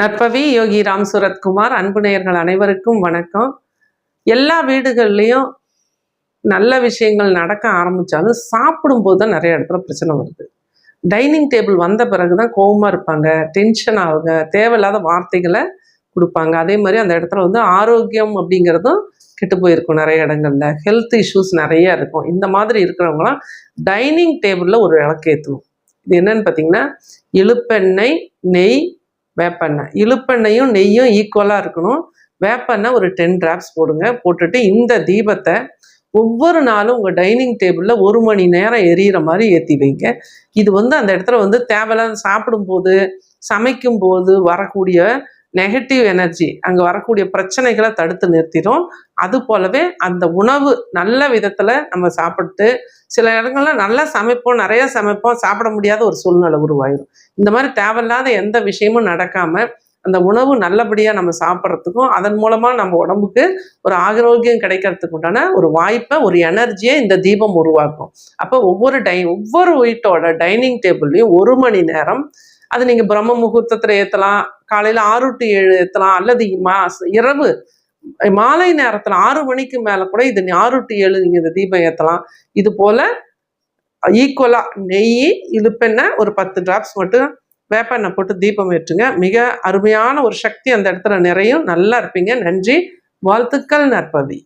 நற்பவி யோகி ராம் சுரத்குமார் அன்பு நேயர்கள் அனைவருக்கும் வணக்கம். எல்லா வீடுகள்லையும் நல்ல விஷயங்கள் நடக்க ஆரம்பிச்சாலும் சாப்பிடும்போது தான் நிறைய இடத்துல பிரச்சனை வருது. டைனிங் டேபிள் வந்த பிறகு தான் கோவமாக இருப்பாங்க டென்ஷன் ஆகுங்க தேவையில்லாத வார்த்தைகளை கொடுப்பாங்க. அதே மாதிரி அந்த இடத்துல வந்து ஆரோக்கியம் அப்படிங்கிறதும் கெட்டு போயிருக்கும் நிறைய இடங்கள்ல. ஹெல்த் இஷ்யூஸ் நிறைய இருக்கும். இந்த மாதிரி இருக்கிறவங்களாம் டைனிங் டேபிளில் ஒரு விளக்கேற்றணும் இது என்னன்னு பார்த்தீங்கன்னா இழுப்பெண்ணெய் நெய் வேப்பெண்ணெய். இழுப்பெண்ணையும் நெய்யும் ஈக்குவலாக இருக்கணும். வேப்பெண்ணெய் ஒரு டென் டிராப்ஸ் போடுங்க. போட்டுட்டு இந்த தீபத்தை ஒவ்வொரு நாளும் உங்கள் டைனிங் டேபிளில் ஒரு மணி நேரம் எரியிற மாதிரி ஏற்றி வைங்க. இது வந்து அந்த இடத்துல வந்து தேவையில்லாத சாப்பிடும்போது சமைக்கும் போது வரக்கூடிய நெகட்டிவ் எனர்ஜி அங்கே வரக்கூடிய பிரச்சனைகளை தடுத்து நிறுத்திடும் அது போலவே அந்த உணவு நல்ல விதத்தில் நம்ம சாப்பிட்டு சில இடங்கள்ல நல்லா சமைப்போம் நிறைய சமைப்போம் சாப்பிட முடியாத ஒரு சூழ்நிலை உருவாயிடும் இந்த மாதிரி தேவையில்லாத எந்த விஷயமும் நடக்காம அந்த உணவு நல்லபடியாக நம்ம சாப்பிட்றதுக்கும் அதன் மூலமாக நம்ம உடம்புக்கு ஒரு ஆரோக்கியம் கிடைக்கிறதுக்கு உண்டான ஒரு வாய்ப்பை ஒரு எனர்ஜியை இந்த தீபம் உருவாக்கும். அப்போ ஒவ்வொரு டை ஒவ்வொரு வீட்டோட டைனிங் டேபிள்லையும் ஒரு மணி நேரம் அது நீங்கள் பிரம்ம முகூர்த்தத்தில் ஏற்றலாம் காலையில் ஆறு டு ஏழு ஏற்றலாம் அல்லது மா இரவு மாலை நேரத்தில் ஆறு மணிக்கு மேலே கூட இது ஆறு டு ஏழு நீங்கள் இந்த தீபம் ஏற்றலாம் இது போல் ஈக்குவலாக நெய் இழுப்பெண்ணெய் ஒரு பத்து டிராப்ஸ் மட்டும் வேப்பெண்ணெய் போட்டு தீபம் ஏற்றுங்க. மிக அருமையான ஒரு சக்தி அந்த இடத்துல நிறையும். நல்லா இருப்பீங்க. நன்றி. வாழ்த்துக்கள் நற்பதி.